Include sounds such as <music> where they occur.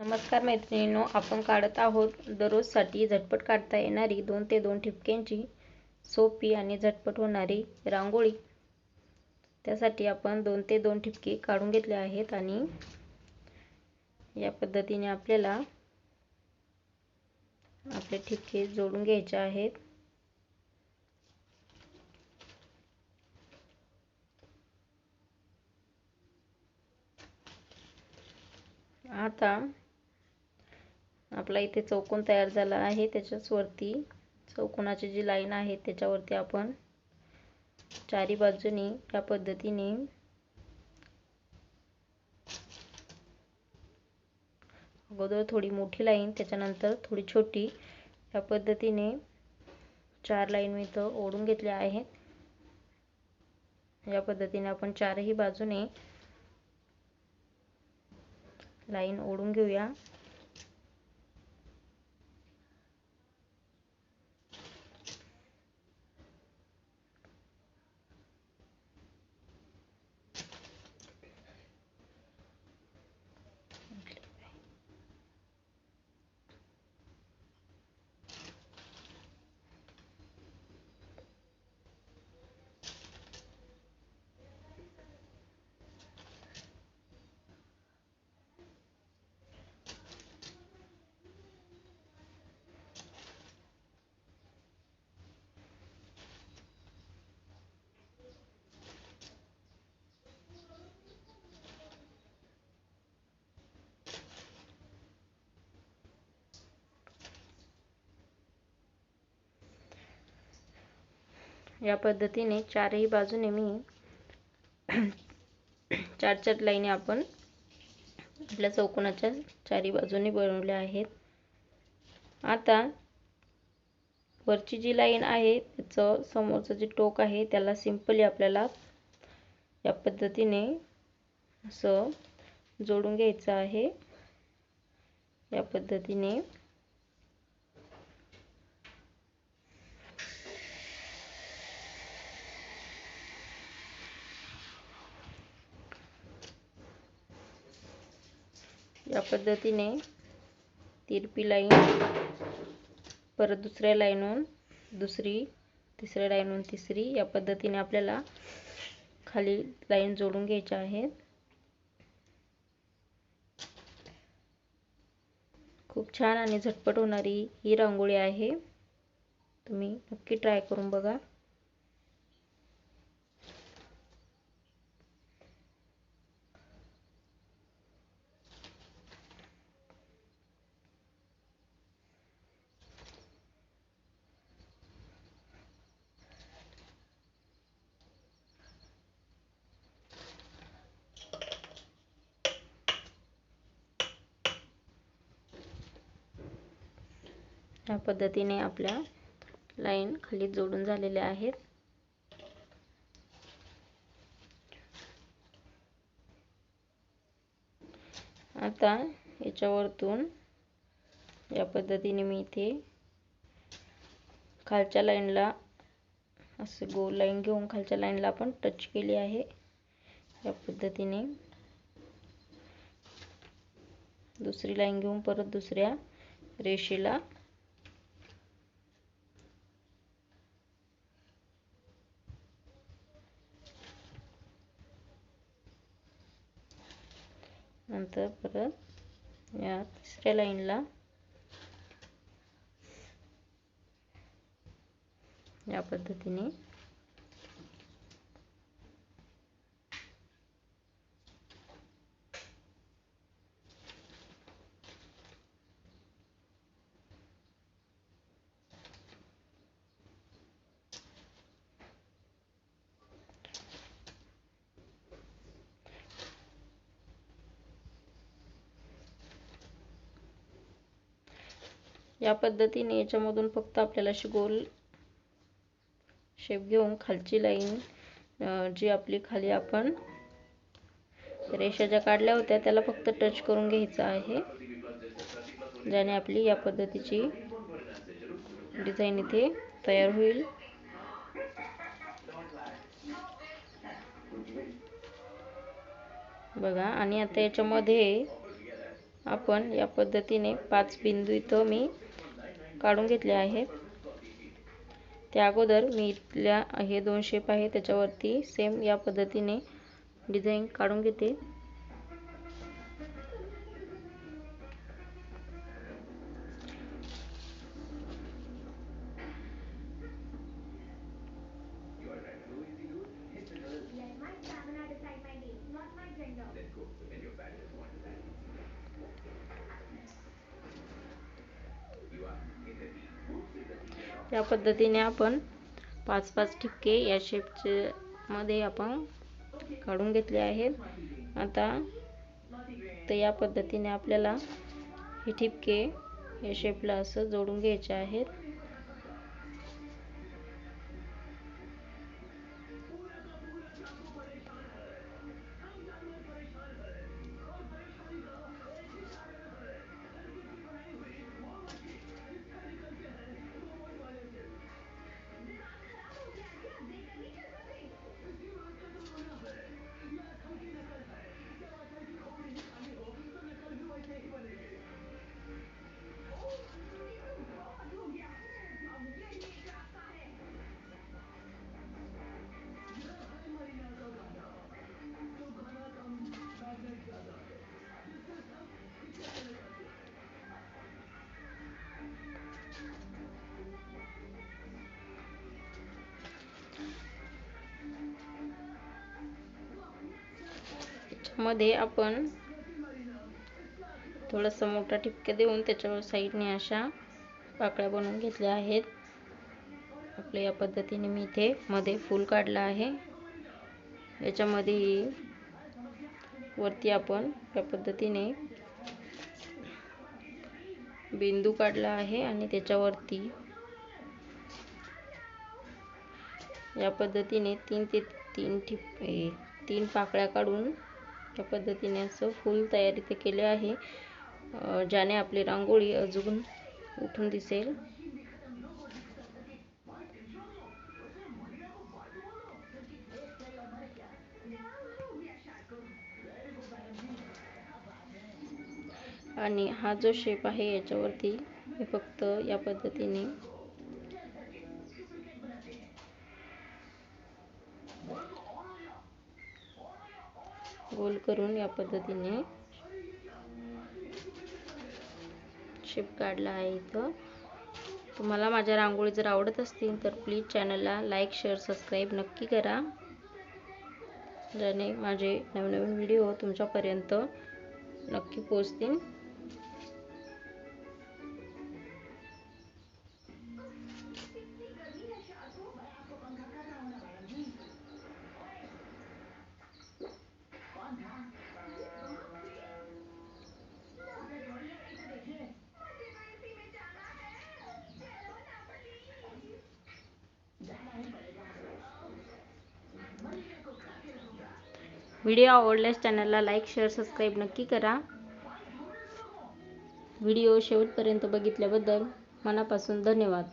नमस्कार मैत्रिणींनो आपण काढत आहोत दररोजसाठी झटपट काढता येणारी दोन ते दोन ठिपक्यांची सोपी आणि झटपट होणारी रांगोळी. त्यासाठी आपण दोन ते दोन ठिपके काढून घेतले आहेत आणि या पद्धतीने आपल्याला आपले ठिपके जोडून घ्यायचे आहेत. आता आपला इथे चौकोन तयार झाला आहे. त्याच्याच वरती चौकोनाची जी लाईन आहे त्याच्यावरती आपण चारी बाजूनी या पद्धतीने अगोदर थोडी मोठी लाईन त्याच्यानंतर थोडी छोटी या पद्धतीने चार लाईन मी इथं ओढून घेतल्या आहेत. या पद्धतीने आपण चारही बाजूने लाईन ओढून घेऊया. या पद्धतीने चारही बाजूने मी <clears throat> चार चार लाईने आपण आपल्या चौकोनाच्या चारही बाजूने बनवल्या आहेत. आता वरची जी लाईन आहे त्याचं समोरचं जे टोक आहे त्याला सिंपली आपल्याला या पद्धतीने असं जोडून घ्यायचं आहे. या पद्धतीने या पद्धतीने तिरपी लाईन परत दुसऱ्या लाईनहून दुसरी तिसऱ्या लाईनहून तिसरी या पद्धतीने आपल्याला खाली लाईन जोडून घ्यायच्या आहेत. खूप छान आणि झटपट होणारी ही रांगोळी आहे. तुम्ही नक्की ट्राय करून बघा. या पद्धतीने आपल्या लाईन खाली जोडून झालेल्या आहेत. आता याच्यावरतून या पद्धतीने मी इथे खालच्या लाईनला असं गोल लाईन घेऊन खालच्या लाईनला आपण टच केली आहे. या पद्धतीने दुसरी लाईन घेऊन परत दुसऱ्या रेषेला नंतर परत या तिसऱ्या लाईनला या पद्धतीने या पद्धतीने याच्यामधून फक्त आपल्याला अशी गोल शेप घेऊन खालची लाईन जी आपली खाली आपण रेषा ज्या काढल्या होत्या त्याला फक्त टच करून घ्यायचं आहे. ज्याने आपली या पद्धतीची डिझाईन इथे तयार होईल. बघा आणि आता याच्यामध्ये आपण या पद्धतीने पाच बिंदू इथं मी काढून घेतले आहेत त्या अगोदर मी इथल्या हे दोन शेप आहे त्याच्यावरती सेम या पद्धतीने डिझाईन काढून घेते. या पद्धतीने आपण पाच पाच ठिपके या शेपचे मध्ये आपण काढून घेतले आहेत. आता तर या पद्धतीने आपल्याला हे ठिपके या शेपला असं जोडून घ्यायचे आहेत. मध्ये आपण थोडासा मोठा ठिपका देऊन त्याच्यावर साईडने अशा पाकळ्या बनवून घेतल्या आहेत. आपल्या या पद्धतीने मी इथे मध्ये फूल काढला आहे. याच्यामध्ये वरती आपण या पद्धतीने बिंदू काढला आहे आणि त्याच्यावरती या पद्धतीने तीन ते तीन ठिप तीन पाकळ्या काढून या पद्धतीने असं फुल तयारी ते केले आहे. ज्याने आपली रांगोळी अजून उठून दिसेल. आणि हा जो शेप आहे याच्यावरती मी फक्त या पद्धतीने गोल करून या पद्धतीने शेप काढला आहे इथं. तुम्हाला माझ्या रांगोळी जर आवडत असतील तर प्लीज चॅनलला लाईक शेअर सबस्क्राईब नक्की करा. ज्याने माझे नवनवीन व्हिडिओ तुमच्यापर्यंत नक्की पोचतील व्हिडिओ आवडल्यास चॅनलला लाईक शेअर सबस्क्राईब नक्की करा. व्हिडिओ शेवटपर्यंत बघितल्याबद्दल मनापासून धन्यवाद.